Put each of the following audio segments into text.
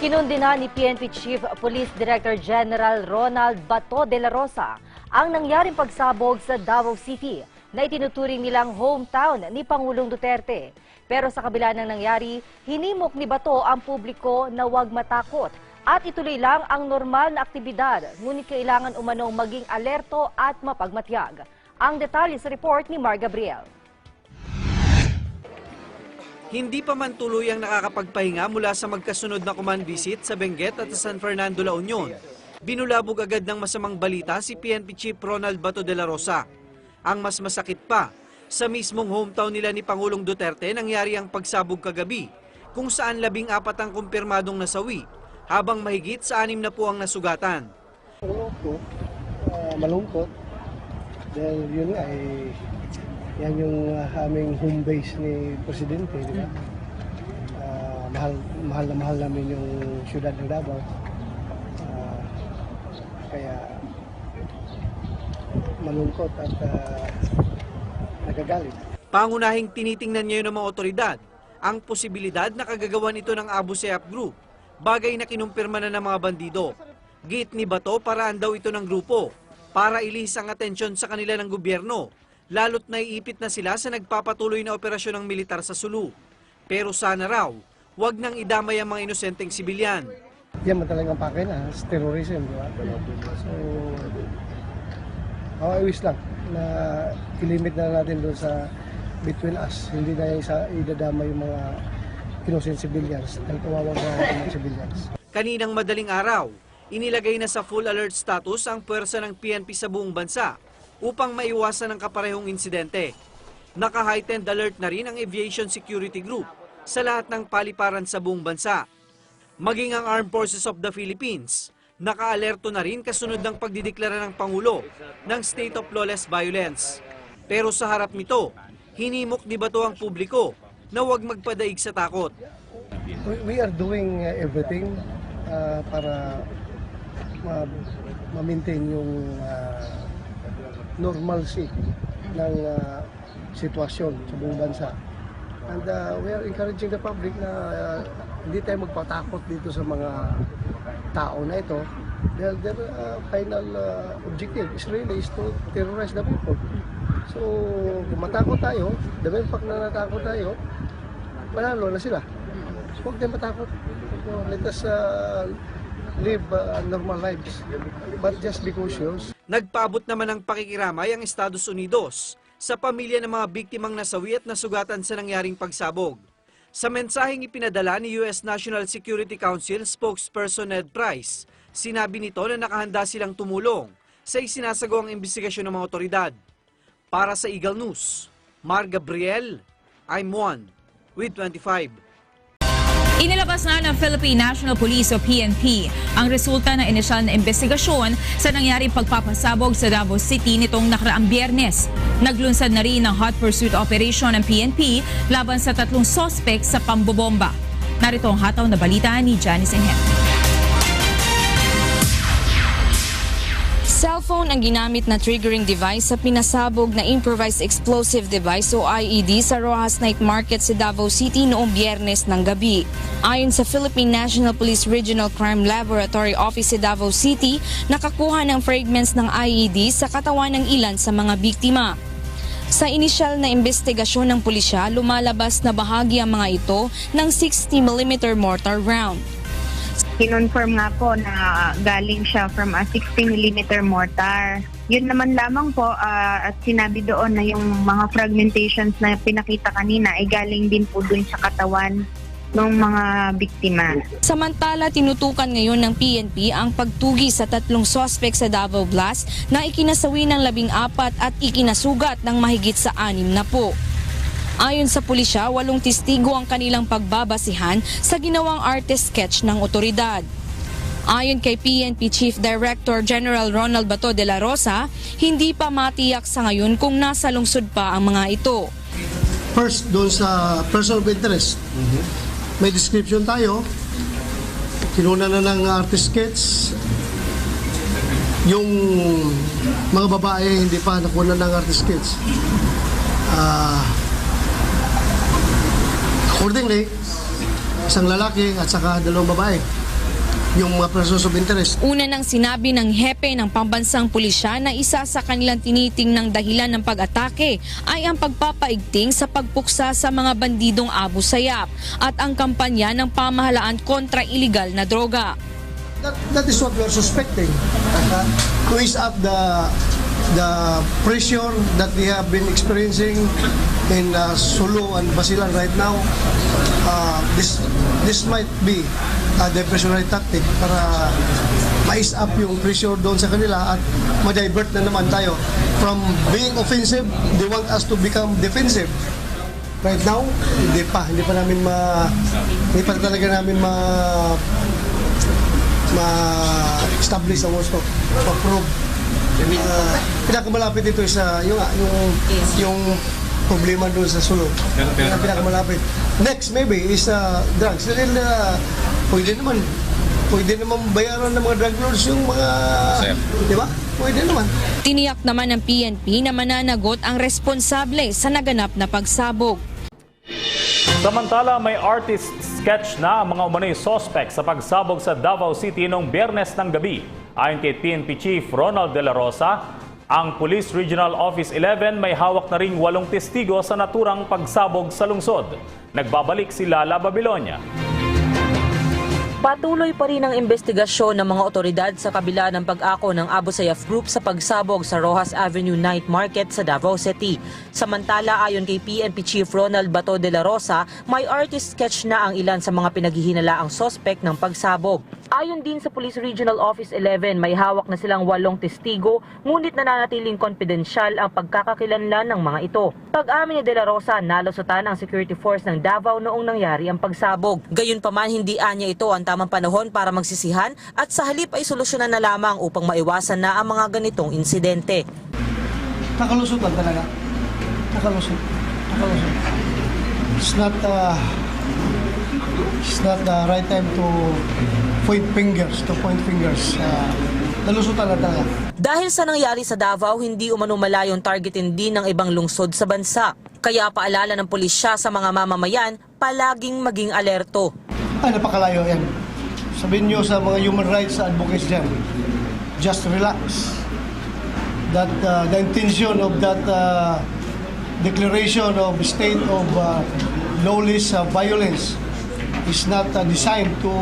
Kinundina ni PNP Chief Police Director General Ronald Bato de la Rosa ang nangyaring pagsabog sa Davao City na itinuturing nilang hometown ni Pangulong Duterte. Pero sa kabila ng nangyari, hinimok ni Bato ang publiko na huwag matakot at ituloy lang ang normal na aktibidad, ngunit kailangan umanong maging alerto at mapagmatyag. Ang detalye sa report ni Mar Gabriel. Hindi pa man tuluyang nakakapagpahinga mula sa magkasunod na command visit sa Benguet at sa San Fernando, La Union. Binulabog agad ng masamang balita si PNP Chief Ronald Bato de la Rosa. Ang mas masakit pa, sa mismong hometown nila ni Pangulong Duterte nangyari ang pagsabog kagabi, kung saan labing apat ang kumpirmadong nasawi, habang mahigit sa anim na po ang nasugatan. Malungkot, ah, malungkot. Dahil yun eh, yan yung ah, aming home base ni Presidente, di ba? Ah, mahal, mahal na mahal namin yung syudad ng Davao. Ah, kaya malungkot at ah, nagagalit. Pangunahing tinitingnan ngayon ng mga otoridad ang posibilidad na kagagawan ito ng Abu Sayyaf Group, bagay na kinumpirma na ng mga bandido. Git ni Bato paraan daw ito ng grupo para ilihis ang atensyon sa kanila ng gobyerno, lalo't naiipit na sila sa nagpapatuloy na operasyon ng militar sa Sulu. Pero sana raw, wag nang idamay ang mga inosenteng sibilyan. Yan man talagang pake na, it's terrorism, di ba? So, oh, I wish lang na ilimit na natin doon sa between us. Hindi na yung sa idadama yung mga innocent civilians dahil kawawa sa mga civilians. Kaninang madaling araw, inilagay na sa full alert status ang puwersa ng PNP sa buong bansa upang maiwasan ang kaparehong insidente. Naka-heightened alert na rin ang Aviation Security Group sa lahat ng paliparan sa buong bansa. Maging ang Armed Forces of the Philippines, naka-alerto na rin kasunod ng pagdideklara ng Pangulo ng State of Lawless Violence. Pero sa harap nito, hinimok ni Bato ang publiko na huwag magpadaig sa takot. We, are doing uh, everything uh, para ma- ma-maintain yung uh, normalcy ng uh, sitwasyon sa buong bansa. And uh, we are encouraging the public na uh, hindi tayo magpatakot dito sa mga tao na ito. Their, their uh, final uh, objective is really is to terrorize the people. So, kung matakot tayo, the very fact na natakot tayo, manalo na sila. So, huwag tayong matakot. So, let us live normal lives. But just be cautious. Nagpaabot naman ng pakikiramay ang Estados Unidos sa pamilya ng mga biktimang nasawi at nasugatan sa nangyaring pagsabog. Sa mensaheng ipinadala ni US National Security Council spokesperson Ned Price, sinabi nito na nakahanda silang tumulong sa isinasagawang investigasyon ng mga otoridad. Para sa Eagle News, Mar Gabriel, I'm one with 25. Inilabas na ng Philippine National Police o PNP ang resulta ng inisyal na investigasyon sa nangyaring pagpapasabog sa Davao City nitong nakaraang biyernes. Naglunsad na rin ng hot pursuit operation ng PNP laban sa tatlong sospek sa pambobomba. Narito ang hataw na balita ni Janice Enhen. Cellphone ang ginamit na triggering device sa pinasabog na improvised explosive device o IED sa Rojas Night Market sa Davao City noong biyernes ng gabi. Ayon sa Philippine National Police Regional Crime Laboratory Office sa Davao City, nakakuha ng fragments ng IED sa katawan ng ilan sa mga biktima. Sa inisyal na investigasyon ng pulisya, lumalabas na bahagi ang mga ito ng 60mm mortar round. Kinonfirm nga po na galing siya from a 16mm mortar. Yun naman lamang po ah, at sinabi doon na yung mga fragmentations na pinakita kanina ay galing din po dun sa katawan ng mga biktima. Samantala, tinutukan ngayon ng PNP ang pagtugi sa tatlong sospek sa Davao Blast na ikinasawi ng labing apat at ikinasugat ng mahigit sa anim na po. Ayon sa pulisya, walong testigo ang kanilang pagbabasihan sa ginawang artist sketch ng otoridad. Ayon kay PNP Chief Director General Ronald Bato de la Rosa, hindi pa matiyak sa ngayon kung nasa lungsod pa ang mga ito. First, doon sa person of interest. May description tayo. Kinuna na ng artist sketch. Yung mga babae hindi pa nakuna ng artist sketch. Ah, accordingly, isang lalaki at saka dalawang babae. Yung mga persons of interest. Una nang sinabi ng hepe ng pambansang pulisya na isa sa kanilang tinitingnang dahilan ng pag-atake ay ang pagpapaigting sa pagpuksa sa mga bandidong Abu Sayyaf at ang kampanya ng pamahalaan kontra iligal na droga. That, that is what we are suspecting. Uh, to ease up the the pressure that we have been experiencing in uh, Sulu and Basilan right now. Uh, this this might be a diversionary tactic para mais up yung pressure doon sa kanila at ma-divert na naman tayo from being offensive, they want us to become defensive. Right now, hindi pa, hindi pa namin ma hindi pa talaga namin ma ma-establish ang gusto, ma-prove. Uh, pinakamalapit ito sa yung yung yung problema doon sa Sulu. Pero, pinakamalapit. Next maybe is uh, drugs. Dahil uh, pwede naman pwede naman bayaran ng mga drug lords yung mga di ba? Pwede naman. Tiniyak naman ng PNP na mananagot ang responsable sa naganap na pagsabog. Samantala, may artist sketch na ang mga umano'y suspect sa pagsabog sa Davao City noong biyernes ng gabi. Ayon kay PNP Chief Ronald De La Rosa, ang Police Regional Office 11 may hawak na ring walong testigo sa naturang pagsabog sa lungsod. Nagbabalik si Lala Babilonia. Patuloy pa rin ang investigasyon ng mga otoridad sa kabila ng pag-ako ng Abu Sayyaf Group sa pagsabog sa Rojas Avenue Night Market sa Davao City. Samantala, ayon kay PNP Chief Ronald Bato de la Rosa, may artist sketch na ang ilan sa mga pinaghihinalaang sospek ng pagsabog. Ayon din sa Police Regional Office 11, may hawak na silang walong testigo, ngunit nananatiling konfidensyal ang pagkakakilanlan ng mga ito. Pag-amin ni De La Rosa, nalusutan ang security force ng Davao noong nangyari ang pagsabog. Gayunpaman, hindi anya ito ang tamang panahon para magsisihan at sa halip ay solusyonan na lamang upang maiwasan na ang mga ganitong insidente. Nakalusot lang talaga. Nakalusot. Nakalusot. It's not uh, it's not the right time to point fingers, to point fingers. Uh, nalusutan talaga. Dahil sa nangyari sa Davao, hindi umano malayong targetin din ng ibang lungsod sa bansa. Kaya paalala ng pulisya sa mga mamamayan, palaging maging alerto. Ay, napakalayo yan. Sabihin nyo sa mga human rights advocates dyan, just relax. That uh, the intention of that uh, declaration of state of uh, lawless uh, violence is not uh, designed to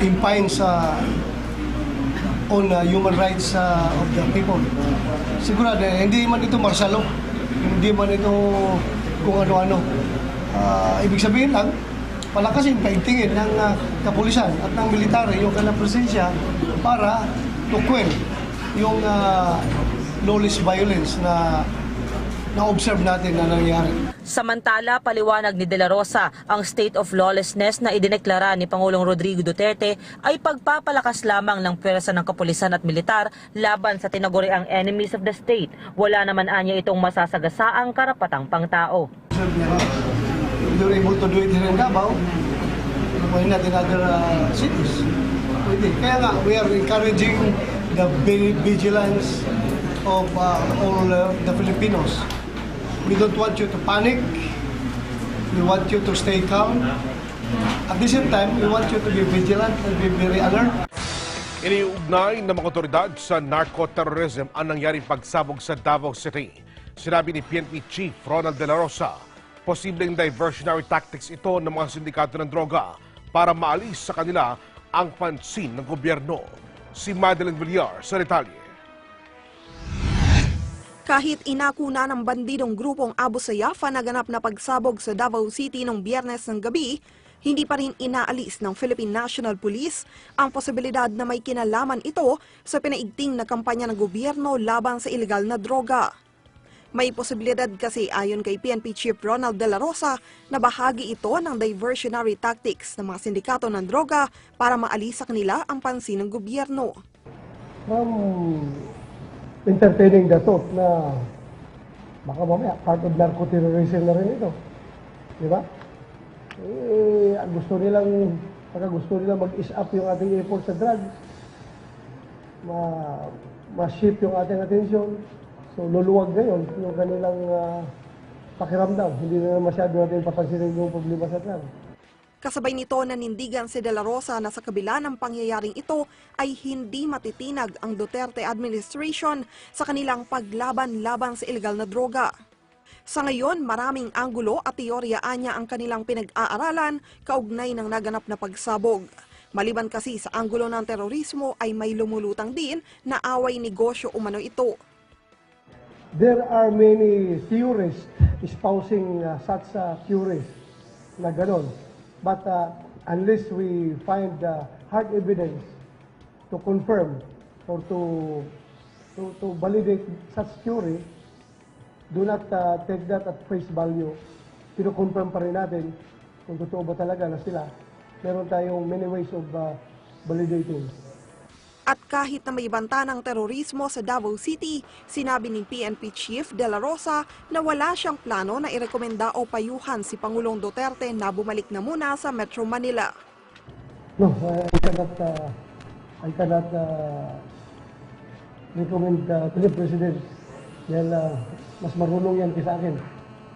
impine sa on uh, human rights uh, of the people. Sigurado, hindi man ito marsalo. Hindi man ito kung ano-ano. Ah, ibig sabihin lang, palakasin, paintingin ng uh, kapulisan at ng military yung kanilang presensya para tukwin yung uh, lawless violence na na-observe natin na nangyari. Samantala, paliwanag ni De La Rosa, ang state of lawlessness na idineklara ni Pangulong Rodrigo Duterte ay pagpapalakas lamang ng pwersa ng kapulisan at militar laban sa tinaguriang enemies of the state. Wala naman anya itong masasagasaang karapatang pangtao. They're able to do it here in Davao, why not in other uh, cities? Pwede. Kaya nga, we are encouraging the vi- vigilance of uh, all uh, the Filipinos. We don't want you to panic. We want you to stay calm. At the same time, we want you to be vigilant and be very alert. Iniugnay ng mga otoridad sa narco-terrorism ang nangyaring pagsabog sa Davao City. Sinabi ni PNP Chief Ronald De La Rosa, posibleng diversionary tactics ito ng mga sindikato ng droga para maalis sa kanila ang pansin ng gobyerno. Si Madeline Villar sa detalye. Kahit inako na ng bandidong grupong Abu Sayyaf ang naganap na pagsabog sa Davao City noong biyernes ng gabi, hindi pa rin inaalis ng Philippine National Police ang posibilidad na may kinalaman ito sa pinaigting na kampanya ng gobyerno laban sa ilegal na droga. May posibilidad kasi ayon kay PNP Chief Ronald De La Rosa na bahagi ito ng diversionary tactics ng mga sindikato ng droga para maalis sa kanila ang pansin ng gobyerno. from entertaining the thought na baka mamaya part of narco-terrorism na rin ito. Di ba? Eh, gusto nilang, pagka gusto nilang mag-is up yung ating effort sa drugs, ma, ma-shift yung ating attention, so luluwag ngayon yung kanilang ah, pakiramdam. Hindi na masyado natin papansinin yung problema sa drugs. Kasabay nito nanindigan si De La Rosa na sa kabila ng pangyayaring ito ay hindi matitinag ang Duterte administration sa kanilang paglaban-laban sa ilegal na droga. Sa ngayon, maraming anggulo at teorya anya ang kanilang pinag-aaralan kaugnay ng naganap na pagsabog. Maliban kasi sa anggulo ng terorismo ay may lumulutang din na away negosyo umano ito. There are many theorists espousing uh, such uh, theories na ganon. But uh, unless we find uh, hard evidence to confirm or to to, to validate such theory, do not uh, take that at face value. Kino-confirm pa rin natin kung totoo ba talaga na sila. Meron tayong many ways of uh, validating. At kahit na may banta ng terorismo sa Davao City, sinabi ni PNP Chief De La Rosa na wala siyang plano na irekomenda o payuhan si Pangulong Duterte na bumalik na muna sa Metro Manila. No, uh, I cannot, uh, I cannot uh, recommend uh, to the President dahil uh, mas marunong yan kaysa akin.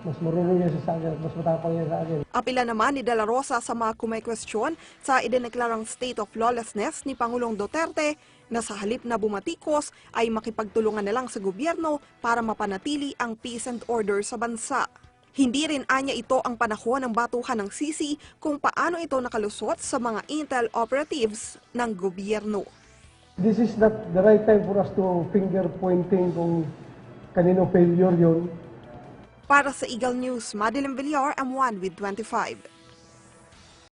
Mas marunong yan sa akin at mas matapang yan sa akin. Apila naman ni De La Rosa sa mga kumekwestiyon sa idineklarang state of lawlessness ni Pangulong Duterte na sa halip na bumatikos ay makipagtulungan na lang sa gobyerno para mapanatili ang peace and order sa bansa. Hindi rin anya ito ang panahon ng batuhan ng sisi kung paano ito nakalusot sa mga intel operatives ng gobyerno. This is not the right time for us to finger pointing kung kanino failure yun. Para sa Eagle News, Madeline Villar, M1 with 25.